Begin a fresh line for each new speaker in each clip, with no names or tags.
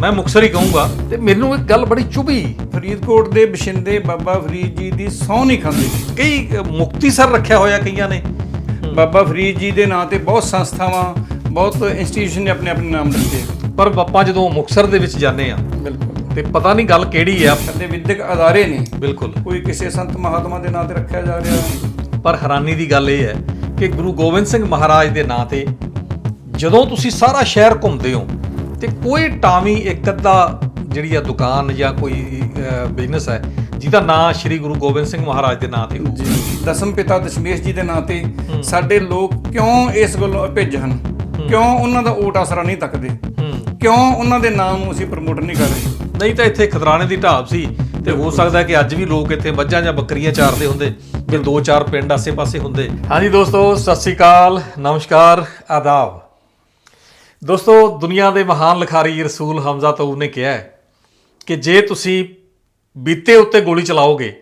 ਮੈਂ ਮੁਕਸਰ ਹੀ ਕਹੂੰਗਾ। ਤੇ ਮੈਨੂੰ ਇੱਕ ਗੱਲ ਬੜੀ ਚੁਭੀ।
ਫਰੀਦਕੋਟ ਦੇ ਬਸ਼ਿੰਦੇ ਬਾਬਾ ਫਰੀਦ ਜੀ ਦੀ ਸਹੁੰ ਨਹੀਂ ਖਾਂਦੇ।
ਕਈ ਅ, ਮੁਕਤੀਸਰ ਰੱਖਿਆ ਹੋਇਆ ਕਈਆਂ ਨੇ।
ਬਾਬਾ ਫਰੀਦ ਜੀ ਦੇ ਨਾਂ ਤੇ ਬਹੁਤ ਸੰਸਥਾਵਾਂ ਬਹੁਤ ਇੰਸਟੀਟਿਊਸ਼ਨ ਨੇ ਆਪਣੇ ਆਪਣੇ ਨਾਮ ਦਿੱਤੇ
ਪਰ ਆਪਾਂ ਜਦੋਂ ਮੁਕਸਰ ਦੇ ਵਿੱਚ ਜਾਂਦੇ ਆ
ਬਿਲਕੁਲ।
ਤੇ ਪਤਾ ਨਹੀਂ ਗੱਲ ਕਿਹੜੀ ਆ।
ਕਦੇ ਵਿਦਿਅਕ ਅਦਾਰੇ ਨੇ।
ਬਿਲਕੁਲ।
ਕੋਈ ਕਿਸੇ ਸੰਤ ਮਹਾਤਮਾ ਦੇ ਨਾਂ ਤੇ ਰੱਖਿਆ ਜਾ ਰਿਹਾ।
ਪਰ ਹੈਰਾਨੀ ਦੀ ਗੱਲ ਇਹ ਹੈ ਕਿ ਗੁਰੂ ਗੋਬਿੰਦ ਸਿੰਘ ਮਹਾਰਾਜ ਦੇ ਨਾਂ ਤੇ ਜਦੋਂ ਤੁਸੀਂ ਸਾਰਾ ਸ਼ਹਿਰ ਘੁੰਮਦੇ ਹੋ ਤੇ ਕੋਈ ਟਾਵੀਂ ਇੱਕ ਅੱਧਾ ਜਿਹੜੀ ਆ ਦੁਕਾਨ ਜਾਂ ਕੋਈ ਬਿਜ਼ਨਸ ਹੈ ਜਿਹਦਾ ਨਾਂ ਸ੍ਰੀ ਗੁਰੂ ਗੋਬਿੰਦ ਸਿੰਘ ਮਹਾਰਾਜ ਦੇ ਨਾਂ ਤੇ ਹੋਊ।
ਦਸਮ ਪਿਤਾ ਦਸ਼ਮੇਸ਼ ਜੀ ਦੇ ਨਾਂ ਤੇ ਸਾਡੇ ਲੋਕ ਕਿਉਂ ਇਸ ਗੱਲੋਂ ਭੇਜ ਹਨ? ਕਿਉਂ ਉਹਨਾਂ ਦਾ ਓਟ ਆਸਰਾ ਨਹੀਂ ਤੱਕਦੇ? ਕਿਉਂ ਉਹਨਾਂ ਦੇ ਨਾਮ ਨੂੰ ਅਸੀਂ ਪ੍ਰਮੋਟ ਨਹੀਂ ਕਰ ਰਹੇ?
ਨਹੀਂ ਤਾਂ ਇੱਥੇ ਖਦਰਾਣੇ ਦੀ ਢਾਬ ਸੀ ਤੇ ਹੋ ਸਕਦਾ ਕਿ ਅੱਜ ਵੀ ਲੋਕ ਇੱਥੇ ਮੱਝਾਂ ਜਾਂ ਬੱਕਰੀਆਂ ਚਾਰਦੇ ਹੁੰਦੇ ਜੇ ਦੋ ਚਾਰ ਪਿੰਡ ਆਸੇ-ਪਾਸੇ ਹੁੰਦੇ। ਹਾਂਜੀ ਦੋਸਤੋ ਸਤਿ ਸ੍ਰੀ ਅਕਾਲ ਨਮਸਕਾਰ ਆਦਾਬ। ਦੋਸਤੋ ਦੁਨੀਆ ਦੇ ਮਹਾਨ ਲਿਖਾਰੀ ਰਸੂਲ ਹਮਜ਼ਾ ਤਊਬ ਨੇ ਕਿਹਾ ਹੈ ਕਿ ਜੇ ਤੁਸੀਂ ਬੀਤੇ ਉੱਤੇ ਗੋਲੀ ਚਲਾਓਗੇ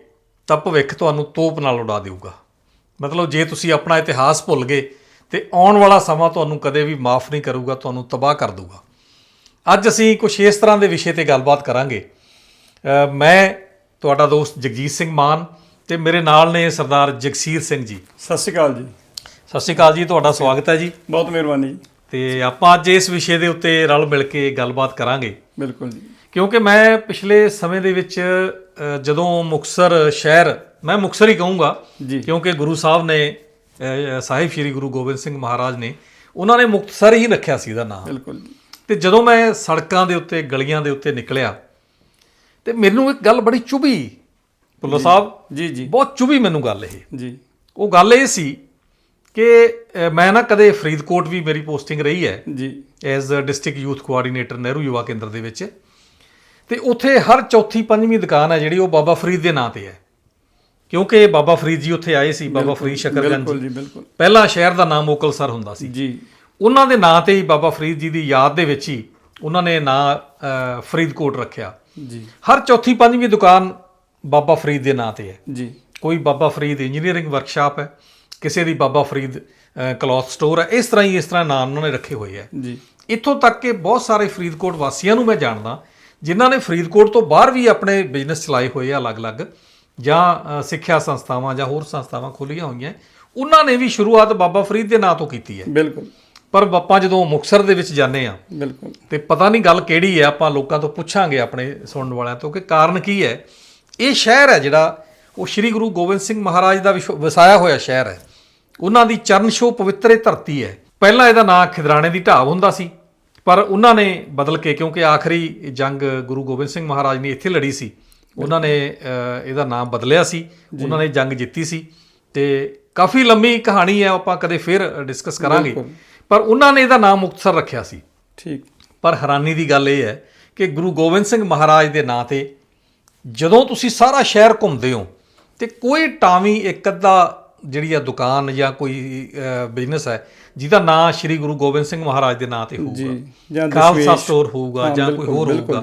ਤਾਂ ਭਵਿੱਖ ਤੁਹਾਨੂੰ ਤੋਪ ਨਾਲ ਉਡਾ ਦੇਊਗਾ। ਮਤਲਬ ਜੇ ਤੁਸੀਂ ਆਪਣਾ ਇਤਿਹਾਸ ਭੁੱਲ ਗਏ ਤੇ ਆਉਣ ਵਾਲਾ ਸਮਾਂ ਤੁਹਾਨੂੰ ਕਦੇ ਵੀ ਮਾਫ ਨਹੀਂ ਕਰੂਗਾ ਤੁਹਾਨੂੰ ਤਬਾਹ ਕਰ ਦੂਗਾ ਅੱਜ ਅਸੀਂ ਕੁਝ ਇਸ ਤਰ੍ਹਾਂ ਦੇ ਵਿਸ਼ੇ ਤੇ ਗੱਲਬਾਤ ਕਰਾਂਗੇ। ਮੈਂ ਤੁਹਾਡਾ ਦੋਸਤ ਜਗਜੀਤ ਸਿੰਘ ਮਾਨ ਤੇ ਮੇਰੇ ਨਾਲ ਨੇ ਸਰਦਾਰ ਜਗਸੀਰ ਸਿੰਘ ਜੀ।
ਸਤਿ ਸ਼੍ਰੀ ਅਕਾਲ ਜੀ।
ਸਤਿ ਸ਼੍ਰੀ ਅਕਾਲ ਜੀ ਤੁਹਾਡਾ ਸਵਾਗਤ ਹੈ ਜੀ।
ਬਹੁਤ ਮਿਹਰਬਾਨੀ। ਜੀ
ਤੇ ਆਪਾਂ ਅੱਜ ਇਸ ਵਿਸ਼ੇ ਦੇ ਉੱਤੇ ਰਲ ਮਿਲ ਕੇ ਗੱਲਬਾਤ ਕਰਾਂਗੇ।
ਬਿਲਕੁਲ ਜੀ।
ਕਿਉਂਕਿ ਮੈਂ ਪਿਛਲੇ ਸਮੇਂ ਦੇ ਵਿੱਚ ਜਦੋਂ ਮੁਕਸਰ ਸ਼ਹਿਰ ਮੈਂ ਮੁਕਸਰ ਹੀ ਕਹੂੰਗਾ
ਜੀ।
ਕਿਉਂਕਿ ਗੁਰੂ ਸਾਹਿਬ ਨੇ ਸਾਹਿਬ ਸ੍ਰੀ ਗੁਰੂ ਗੋਬਿੰਦ ਸਿੰਘ ਮਹਾਰਾਜ ਨੇ ਉਹਨਾਂ ਨੇ ਮੁਕਤਸਰ ਹੀ ਰੱਖਿਆ ਸੀ ਇਹਦਾ ਨਾਮ।
ਬਿਲਕੁਲ
ਤੇ ਜਦੋਂ ਮੈਂ ਸੜਕਾਂ ਦੇ ਉੱਤੇ ਗਲੀਆਂ ਦੇ ਉੱਤੇ ਨਿਕਲਿਆ ਤੇ ਮੈਨੂੰ ਇੱਕ ਗੱਲ ਬੜੀ ਚੁਭੀ। ਭੁੱਲਰ ਸਾਹਿਬ
ਜੀ ਜੀ।
ਬਹੁਤ ਚੁਭੀ ਮੈਨੂੰ ਗੱਲ ਇਹ।
ਜੀ।
ਉਹ ਗੱਲ ਇਹ ਸੀ ਕਿ ਮੈਂ ਨਾ ਕਦੇ ਫਰੀਦਕੋਟ ਵੀ ਮੇਰੀ ਪੋਸਟਿੰਗ ਰਹੀ ਹੈ।
ਜੀ।
As a district youth coordinator Nehru Yuva Kendra ਦੇ ਵਿੱਚ। ਤੇ ਉੱਥੇ ਹਰ ਚੌਥੀ ਪੰਜਵੀਂ ਦੁਕਾਨ ਹੈ ਜਿਹੜੀ ਉਹ ਬਾਬਾ ਫਰੀਦ ਦੇ ਨਾਂ ਤੇ ਹੈ। ਕਿਉਂਕਿ ਬਾਬਾ ਫਰੀਦ ਜੀ ਉੱਥੇ ਆਏ ਸੀ ਬਾਬਾ ਫਰੀਦ ਸ਼ਕਰਗੰਜ
ਬਿਲਕੁਲ
ਜੀ।
ਬਿਲਕੁਲ।
ਪਹਿਲਾ ਸ਼ਹਿਰ ਦਾ ਨਾਮ ਓਕਲਸਰ ਹੁੰਦਾ ਸੀ।
ਜੀ।
ਉਹਨਾਂ ਦੇ ਨਾਂ ਤੇ ਹੀ ਬਾਬਾ ਫਰੀਦ ਜੀ ਦੀ ਯਾਦ ਦੇ ਵਿੱਚ ਹੀ ਉਹਨਾਂ ਨੇ ਨਾਂ ਫਰੀਦਕੋਟ ਰੱਖਿਆ।
ਜੀ।
ਹਰ ਚੌਥੀ ਪੰਜਵੀਂ ਦੁਕਾਨ ਬਾਬਾ ਫਰੀਦ ਦੇ ਨਾਂ ਤੇ ਹੈ।
ਜੀ।
ਕੋਈ ਬਾਬਾ ਫਰੀਦ ਇੰਜੀਨੀਅਰਿੰਗ ਵਰਕਸ਼ਾਪ ਹੈ ਕਿਸੇ ਦੀ ਬਾਬਾ ਫਰੀਦ ਕਲੌਥ ਸਟੋਰ ਹੈ। ਇਸ ਤਰ੍ਹਾਂ ਹੀ ਇਸ ਤਰ੍ਹਾਂ ਨਾਮ ਉਹਨਾਂ ਨੇ ਰੱਖੇ ਹੋਏ ਹੈ।
ਜੀ।
ਇੱਥੋਂ ਤੱਕ ਕਿ ਬਹੁਤ ਸਾਰੇ ਫਰੀਦਕੋਟ ਵਾਸੀਆਂ ਨੂੰ ਮੈਂ ਜਾਣਦਾ ਜਿਨ੍ਹਾਂ ਨੇ ਫਰੀਦਕੋਟ ਤੋਂ ਬਾਹਰ ਵੀ ਆਪਣੇ ਬਿਜ਼ਨਸ ਚਲਾਏ ਹੋਏ ਆ ਅਲੱਗ-ਅਲੱਗ ਜਾਂ ਸਿੱਖਿਆ ਸੰਸਥਾਵਾਂ ਜਾਂ ਹੋਰ ਸੰਸਥਾਵਾਂ ਖੋਲ੍ਹੀਆਂ ਹੋਈਆਂ ਉਹਨਾਂ ਨੇ ਵੀ ਸ਼ੁਰੂਆਤ ਬਾਬਾ ਫਰੀਦ ਦੇ ਨਾਂ ਤੋਂ ਕੀਤੀ ਹੈ।
ਬਿਲਕੁਲ।
ਪਰ ਆਪਾਂ ਜਦੋਂ ਮੁਕਸਰ ਦੇ ਵਿੱਚ ਜਾਂਦੇ ਆ
ਬਿਲਕੁਲ।
ਤੇ ਪਤਾ ਨਹੀਂ ਗੱਲ ਕਿਹੜੀ ਹੈ ਆਪਾਂ ਲੋਕਾਂ ਤੋਂ ਪੁੱਛਾਂਗੇ ਆਪਣੇ ਸੁਣਨ ਵਾਲਿਆਂ ਤੋਂ ਕਿ ਕਾਰਨ ਕੀ ਹੈ। ਇਹ ਸ਼ਹਿਰ ਹੈ ਜਿਹੜਾ ਉਹ ਸ੍ਰੀ ਗੁਰੂ ਗੋਬਿੰਦ ਸਿੰਘ ਮਹਾਰਾਜ ਦਾ ਵਸਾਇਆ ਹੋਇਆ ਸ਼ਹਿਰ ਹੈ। ਉਹਨਾਂ ਦੀ ਚਰਨ ਛੋਹ ਪਵਿੱਤਰ ਧਰਤੀ ਹੈ। ਪਹਿਲਾਂ ਇਹਦਾ ਨਾਂ ਖਿਦਰਾਣੇ ਦੀ ਢਾਬ ਹੁੰਦਾ ਸੀ ਪਰ ਉਹਨਾਂ ਨੇ ਬਦਲ ਕੇ ਕਿਉਂਕਿ ਆਖਰੀ ਜੰਗ ਗੁਰੂ ਗੋਬਿੰਡ ਸਿੰਘ ਮਹਾਰਾਜ ਨੇ ਇੱਥੇ ਲੜੀ ਸੀ ਉਹਨਾਂ ਨੇ ਇਹਦਾ ਨਾਮ ਬਦਲਿਆ ਸੀ ਉਹਨਾਂ ਨੇ ਜੰਗ ਜਿੱਤੀ ਸੀ ਤੇ ਕਾਫੀ ਲੰਮੀ ਕਹਾਣੀ ਹੈ ਆਪਾਂ ਕਦੇ ਫਿਰ ਡਿਸਕਸ ਕਰਾਂਗੇ। ਪਰ ਉਹਨਾਂ ਨੇ ਇਹਦਾ ਨਾਮ ਮੁਕਤਸਰ ਰੱਖਿਆ ਸੀ।
ਠੀਕ।
ਪਰ ਹੈਰਾਨੀ ਦੀ ਗੱਲ ਇਹ ਹੈ ਕਿ ਗੁਰੂ ਗੋਬਿੰਦ ਸਿੰਘ ਮਹਾਰਾਜ ਦੇ ਨਾਂ ਤੇ ਜਦੋਂ ਤੁਸੀਂ ਸਾਰਾ ਸ਼ਹਿਰ ਘੁੰਮਦੇ ਹੋ ਤੇ ਕੋਈ ਟਾਵੀਂ ਇੱਕ ਅੱਧਾ ਜਿਹੜੀ ਆ ਦੁਕਾਨ ਜਾਂ ਕੋਈ ਬਿਜ਼ਨਸ ਹੈ ਜਿਹਦਾ ਨਾਂ ਸ੍ਰੀ ਗੁਰੂ ਗੋਬਿੰਦ ਸਿੰਘ ਮਹਾਰਾਜ ਦੇ ਨਾਂ ਤੇ ਹੋਊਗਾ।
ਜੀ
ਖਾਲਸਾ
ਦਸ਼ਮੇਸ਼।
ਸਟੋਰ ਹੋਊਗਾ ਜਾਂ ਕੋਈ ਹੋਰ ਹੋਊਗਾ।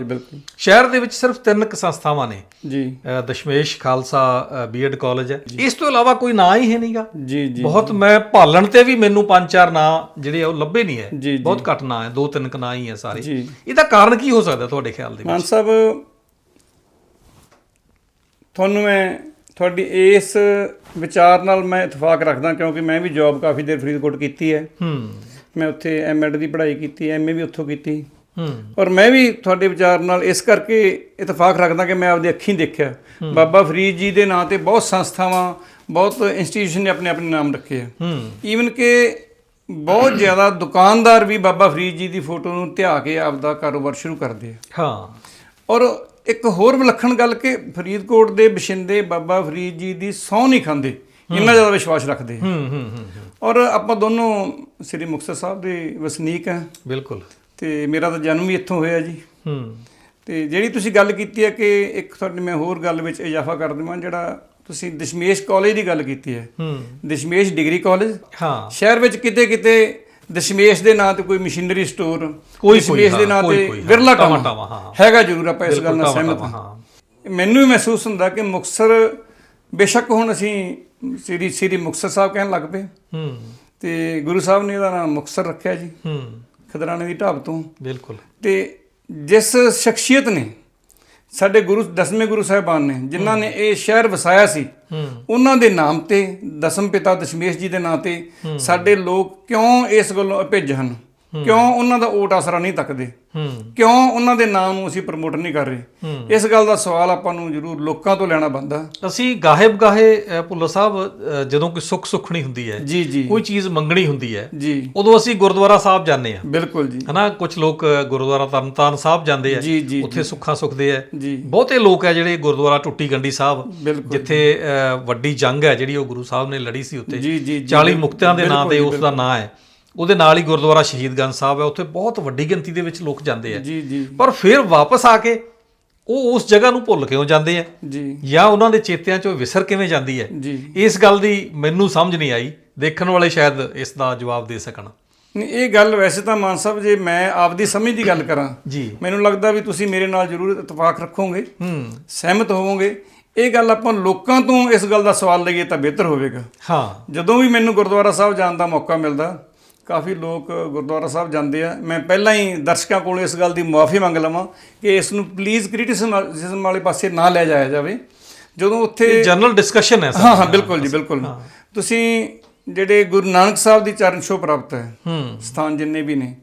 ਸ਼ਹਿਰ ਦੇ ਵਿੱਚ ਸਿਰਫ ਤਿੰਨ ਕੁ ਸੰਸਥਾਵਾਂ ਨੇ।
ਜੀ।
ਦਸ਼ਮੇਸ਼ ਖਾਲਸਾ ਬੀਐਡ ਕਾਲਜ ਹੈ। ਇਸ ਤੋਂ ਇਲਾਵਾ ਕੋਈ ਨਾਂ ਹੀ ਹੈ ਨਹੀਂਗਾ
ਜੀ ਜੀ।
ਬਹੁਤ ਮੈਂ ਭਾਲਣ ਤੇ ਵੀ ਮੈਨੂੰ ਪੰਜ ਚਾਰ ਨਾਂ ਜਿਹੜੇ ਉਹ ਲੱਭੇ ਨਹੀਂ ਹੈ। ਬਹੁਤ ਘੱਟ ਨਾਂ ਹੈ ਦੋ ਤਿੰਨ ਕ ਨਾਂ ਹੀ ਹੈ ਸਾਰੇ। ਇਹਦਾ ਕਾਰਨ ਕੀ ਹੋ ਸਕਦਾ ਤੁਹਾਡੇ ਖਿਆਲ ਦੇ
ਮਾਨ
ਵਿੱਚ
ਸਾਹਿਬ ਤੁਹਾਨੂੰ ਮੈਂ ਤੁਹਾਡੀ ਇਸ ਵਿਚਾਰ ਨਾਲ ਮੈਂ ਇਤਫਾਕ ਰੱਖਦਾ ਕਿਉਂਕਿ ਮੈਂ ਵੀ ਜੌਬ ਕਾਫੀ ਦੇਰ ਫਰੀਦਕੋਟ ਕੀਤੀ ਹੈ।
ਹੂੰ।
ਮੈਂ ਉੱਥੇ ਐਮਐਡ ਦੀ ਪੜ੍ਹਾਈ ਕੀਤੀ ਐਮਏ ਵੀ ਉੱਥੋਂ ਕੀਤੀ।
ਹੂੰ।
ਔਰ ਮੈਂ ਵੀ ਤੁਹਾਡੇ ਵਿਚਾਰ ਨਾਲ ਇਸ ਕਰਕੇ ਇਤਫਾਕ ਰੱਖਦਾ ਕਿ ਮੈਂ ਆਪਦੀ ਅੱਖੀਂ ਦੇਖਿਆ। ਬਾਬਾ ਫਰੀਦ ਜੀ ਦੇ ਨਾਂ ਤੇ ਬਹੁਤ ਸੰਸਥਾਵਾਂ ਬਹੁਤ ਇੰਸਟੀਟਿਊਸ਼ਨ ਨੇ ਆਪਣੇ ਆਪਣੇ ਨਾਮ ਰੱਖੇ ਆ।
ਹੂੰ।
ਈਵਨ ਕਿ ਬਹੁਤ ਜ਼ਿਆਦਾ ਦੁਕਾਨਦਾਰ ਵੀ ਬਾਬਾ ਫਰੀਦ ਜੀ ਦੀ ਫੋਟੋ ਨੂੰ ਧਿਆ ਕੇ ਆਪਦਾ ਕਾਰੋਬਾਰ ਸ਼ੁਰੂ ਕਰਦੇ ਆ।
ਹਾਂ।
ਔਰ ਇੱਕ ਹੋਰ ਵਿਲੱਖਣ ਗੱਲ ਕਿ ਫਰੀਦਕੋਟ ਦੇ ਬਸ਼ਿੰਦੇ ਬਾਬਾ ਫਰੀਦ ਜੀ ਦੀ ਸਹੁੰ ਨਹੀਂ ਖਾਂਦੇ। ਇੰਨਾ ਜ਼ਿਆਦਾ ਵਿਸ਼ਵਾਸ ਰੱਖਦੇ।
ਹੂੰ ਹੂੰ ਹੂੰ ਹੂੰ,
ਔਰ ਆਪਾਂ ਦੋਨੋਂ ਸ੍ਰੀ ਮੁਕਤਸਰ ਸਾਹਿਬ ਦੇ ਵਸਨੀਕ ਆ।
ਬਿਲਕੁਲ।
ਤੇ ਮੇਰਾ ਤਾਂ ਜਨਮ ਵੀ ਇੱਥੋਂ ਹੋਇਆ ਜੀ।
ਹੂੰ।
ਤੇ ਜਿਹੜੀ ਤੁਸੀਂ ਗੱਲ ਕੀਤੀ ਹੈ ਕਿ ਇੱਕ ਤੁਹਾਡੀ ਮੈਂ ਹੋਰ ਗੱਲ ਵਿੱਚ ਇਜ਼ਾਫਾ ਕਰ ਦੇਵਾਂ ਜਿਹੜਾ ਤੁਸੀਂ ਦਸ਼ਮੇਸ਼ ਕਾਲਜ ਦੀ ਗੱਲ ਕੀਤੀ ਹੈ।
ਹੂੰ।
ਦਸ਼ਮੇਸ਼ ਡਿਗਰੀ ਕਾਲਜ
ਹਾਂ।
ਸ਼ਹਿਰ ਵਿੱਚ ਕਿਤੇ ਕਿਤੇ ਦਸ਼ਮੇਸ਼ ਦੇ ਨਾਂ ਤੇ ਕੋਈ ਮਸ਼ੀਨਰੀ ਸਟੋਰ
ਕੋਈ
ਦਸ਼ਮੇਸ਼ ਦੇ ਨਾਂ ਤੇ ਵਿਰਲਾ
ਹਾਂ।
ਹੈਗਾ ਜ਼ਰੂਰ ਆਪਾਂ ਇਸ ਗੱਲ ਨਾਲ ਸਹਿਮਤ ਹਾਂ। ਮੈਨੂੰ ਵੀ ਮਹਿਸੂਸ ਹੁੰਦਾ ਕਿ ਮੁਕਤਸਰ ਬੇਸ਼ੱਕ ਹੁਣ ਅਸੀਂ ਸ੍ਰੀ ਸ੍ਰੀ ਮੁਕਤਸਰ ਸਾਹਿਬ ਕਹਿਣ ਲੱਗ ਪਏ।
ਹੂੰ।
ਤੇ ਗੁਰੂ ਸਾਹਿਬ ਨੇ ਇਹਦਾ ਨਾਮ ਮੁਕਤਸਰ ਰੱਖਿਆ ਜੀ।
ਹੂੰ।
ਖਦਰਾਣੇ ਦੀ ਢਾਬ ਤੋਂ।
ਬਿਲਕੁਲ।
ਤੇ ਜਿਸ ਸ਼ਖਸੀਅਤ ਨੇ ਸਾਡੇ ਗੁਰੂ ਦਸਵੇਂ ਗੁਰੂ ਸਾਹਿਬਾਨ ਨੇ ਜਿਨ੍ਹਾਂ ਨੇ ਇਹ ਸ਼ਹਿਰ ਵਸਾਇਆ ਸੀ ਉਹਨਾਂ ਦੇ ਨਾਮ ਤੇ ਦਸਮ ਪਿਤਾ ਦਸ਼ਮੇਸ਼ ਜੀ ਦੇ ਨਾਂ ਤੇ ਸਾਡੇ ਲੋਕ ਕਿਉਂ ਇਸ ਗੱਲੋਂ ਅਭਿੱਜ ਹਨ? ਕਿਉਂ ਉਹਨਾਂ ਦਾ ਓਟ ਆਸਰਾ ਨਹੀਂ ਤੱਕਦੇ? ਕਿਉਂ ਉਹਨਾਂ ਦੇ ਨਾਮ ਨੂੰ ਅਸੀਂ ਪ੍ਰਮੋਟ ਨਹੀਂ ਕਰ ਰਹੇ? ਇਸ ਗੱਲ ਦਾ ਸਵਾਲ ਆਪਾਂ ਨੂੰ ਜ਼ਰੂਰ ਲੋਕਾਂ ਤੋਂ ਲੈਣਾ ਬੰਦਾ
ਅਸੀਂ ਗਾਹੇ ਬਗਾਹੇ ਅ, ਭੁੱਲਰ ਸਾਹਿਬ ਜਦੋਂ ਕੋਈ ਸੁੱਖ ਸੁਖਣੀ ਹੁੰਦੀ ਹੈ
ਜੀ ਜੀ।
ਕੋਈ ਚੀਜ਼ ਮੰਗਣੀ ਹੁੰਦੀ ਹੈ
ਜੀ।
ਉਦੋਂ ਅਸੀਂ ਗੁਰਦੁਆਰਾ ਸਾਹਿਬ ਜਾਂਦੇ ਆ
ਬਿਲਕੁਲ ਜੀ।
ਹਨਾ ਕੁਝ ਲੋਕ ਗੁਰਦੁਆਰਾ ਤਰਨਤਾਰਨ ਸਾਹਿਬ ਜਾਂਦੇ ਆ ਉੱਥੇ ਸੁੱਖਾਂ ਸੁਖਦੇ ਆ ਬਹੁਤੇ ਲੋਕ ਹੈ ਜਿਹੜੇ ਗੁਰਦੁਆਰਾ ਟੁੱਟੀ ਗੰਡੀ ਸਾਹਿਬ ਜਿੱਥੇ ਵੱਡੀ ਜੰਗ ਹੈ ਜਿਹੜੀ ਉਹ ਗੁਰੂ ਸਾਹਿਬ ਨੇ ਲੜੀ ਸੀ ਉੱਤੇ
ਜੀ
40 ਮੁਕਤਿਆਂ ਦੇ ਨਾਂ ਤੇ ਉਸ ਦਾ ਨਾਂ ਹੈ। ਉਹਦੇ ਨਾਲ ਹੀ ਗੁਰਦੁਆਰਾ ਸ਼ਹੀਦਗੰਜ ਸਾਹਿਬ ਹੈ ਉੱਥੇ ਬਹੁਤ ਵੱਡੀ ਗਿਣਤੀ ਦੇ ਵਿੱਚ ਲੋਕ ਜਾਂਦੇ ਆ।
ਜੀ ਜੀ।
ਪਰ ਫਿਰ ਵਾਪਸ ਆ ਕੇ ਉਹ ਉਸ ਜਗ੍ਹਾ ਨੂੰ ਭੁੱਲ ਕਿਉਂ ਜਾਂਦੇ ਆ?
ਜੀ।
ਜਾਂ ਉਹਨਾਂ ਦੇ ਚੇਤਿਆਂ ਚੋਂ ਵਿਸਰ ਕਿਵੇਂ ਜਾਂਦੀ ਹੈ?
ਜੀ।
ਇਸ ਗੱਲ ਦੀ ਮੈਨੂੰ ਸਮਝ ਨਹੀਂ ਆਈ। ਦੇਖਣ ਵਾਲੇ ਸ਼ਾਇਦ ਇਸ ਦਾ ਜਵਾਬ ਦੇ ਸਕਣ।
ਇਹ ਗੱਲ ਵੈਸੇ ਤਾਂ ਮਾਨ ਸਾਹਿਬ ਜੇ ਮੈਂ ਆਪਦੀ ਸਮਝ ਦੀ ਗੱਲ ਕਰਾਂ
ਜੀ।
ਮੈਨੂੰ ਲੱਗਦਾ ਵੀ ਤੁਸੀਂ ਮੇਰੇ ਨਾਲ ਜ਼ਰੂਰ ਇਤਫਾਕ ਰੱਖੋਗੇ
ਹੂੰ।
ਸਹਿਮਤ ਹੋਵੋਗੇ। ਇਹ ਗੱਲ ਆਪਾਂ ਲੋਕਾਂ ਤੋਂ ਇਸ ਗੱਲ ਦਾ ਸਵਾਲ ਲਈਏ ਤਾਂ ਬਿਹਤਰ ਹੋਵੇਗਾ।
ਹਾਂ।
ਜਦੋਂ ਵੀ ਮੈਨੂੰ ਗੁਰਦੁਆਰਾ ਸਾਹਿਬ ਜਾਣ ਦਾ ਮੌਕਾ ਮਿਲਦਾ ਕਾਫੀ ਲੋਕ ਗੁਰਦੁਆਰਾ ਸਾਹਿਬ ਜਾਂਦੇ ਆ। ਮੈਂ ਪਹਿਲਾਂ ਹੀ ਦਰਸ਼ਕਾਂ ਕੋਲੋਂ ਇਸ ਗੱਲ ਦੀ ਮੁਆਫੀ ਮੰਗ ਲਵਾਂ ਕਿ ਇਸ ਨੂੰ ਪਲੀਜ਼ ਕ੍ਰਿਟਿਸਿਜ਼ਮ ਵਾਲੇ ਪਾਸੇ ਨਾ ਲੈ ਜਾਇਆ ਜਾਵੇ। ਜਦੋਂ ਉੱਥੇ
ਜਨਰਲ ਡਿਸਕਸ਼ਨ ਹੈ
ਹਾਂ ਹਾਂ ਬਿਲਕੁਲ ਜੀ ਬਿਲਕੁਲ। ਤੁਸੀਂ ਜਿਹੜੇ ਗੁਰੂ ਨਾਨਕ ਸਾਹਿਬ ਦੀ ਚਰਨ ਛੋਹ ਪ੍ਰਾਪਤ ਹੈ ਸਥਾਨ ਜਿੰਨੇ ਵੀ ਨੇ